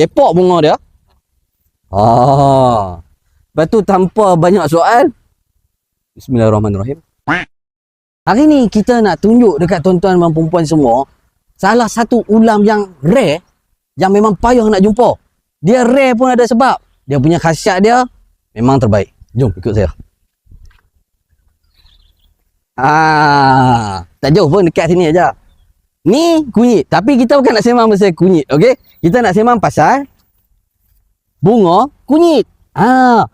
Kepok bunga dia. Ah. Lepas tu tanpa banyak soal. Bismillahirrahmanirrahim. Hari ni kita nak tunjuk dekat tuan-tuan dan perempuan semua salah satu ulam yang rare yang memang payah nak jumpa. Dia rare pun ada sebab. Dia punya khasiat dia memang terbaik. Jom ikut saya. Ah, tak jauh pun dekat sini aja. Ni kunyit, tapi kita bukan nak sembang pasal kunyit, okey? Kita nak sembang pasal bunga kunyit. Ah,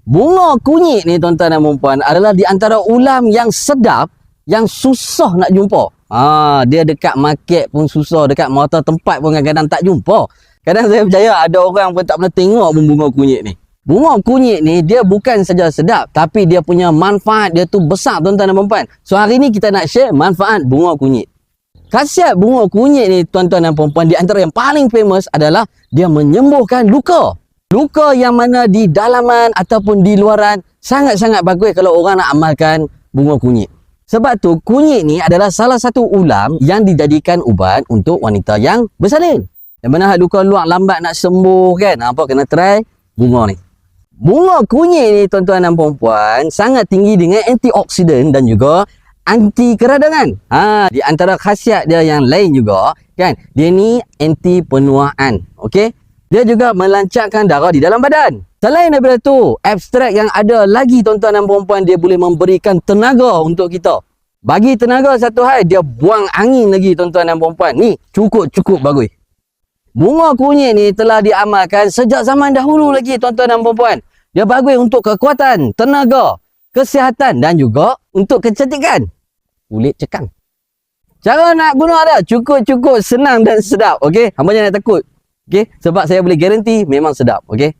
bunga kunyit ni tuan-tuan dan puan adalah di antara ulam yang sedap yang susah nak jumpa. Ah, dia dekat market pun susah, dekat mata tempat pun kadang-kadang tak jumpa. Kadang saya percaya ada orang pun tak pernah tengok pun bunga kunyit ni. Bunga kunyit ni dia bukan saja sedap tapi dia punya manfaat dia tu besar tuan-tuan dan puan So hari ni kita nak share manfaat bunga kunyit. Khasiat bunga kunyit ni tuan-tuan dan puan di antara yang paling famous adalah dia menyembuhkan luka. Luka yang mana di dalaman ataupun di luaran sangat-sangat bagus kalau orang nak amalkan bunga kunyit. Sebab tu kunyit ni adalah salah satu ulam yang dijadikan ubat untuk wanita yang bersalin. Yang mana luka luak lambat nak sembuh kan. Apa kena try bunga ni. Bunga kunyit ni tuan-tuan dan puan sangat tinggi dengan antioksidan dan juga anti keradangan. Ha, di antara khasiat dia yang lain juga kan. Dia ni anti penuaan. Okey. Dia juga melancarkan darah di dalam badan. Selain daripada tu, abstrak yang ada lagi tuan-tuan dan puan dia boleh memberikan tenaga untuk kita. Bagi tenaga satu hal, dia buang angin lagi tuan-tuan dan puan Ni cukup-cukup bagus. Bunga kunyit ni telah diamalkan sejak zaman dahulu lagi tuan-tuan dan puan Dia bagus untuk kekuatan, tenaga, kesihatan dan juga untuk kecantikan. Kulit cekang. Cara nak guna dia cukup-cukup senang dan sedap. Okey, hamba jangan takut. Okey, sebab saya boleh garanti memang sedap. Okey.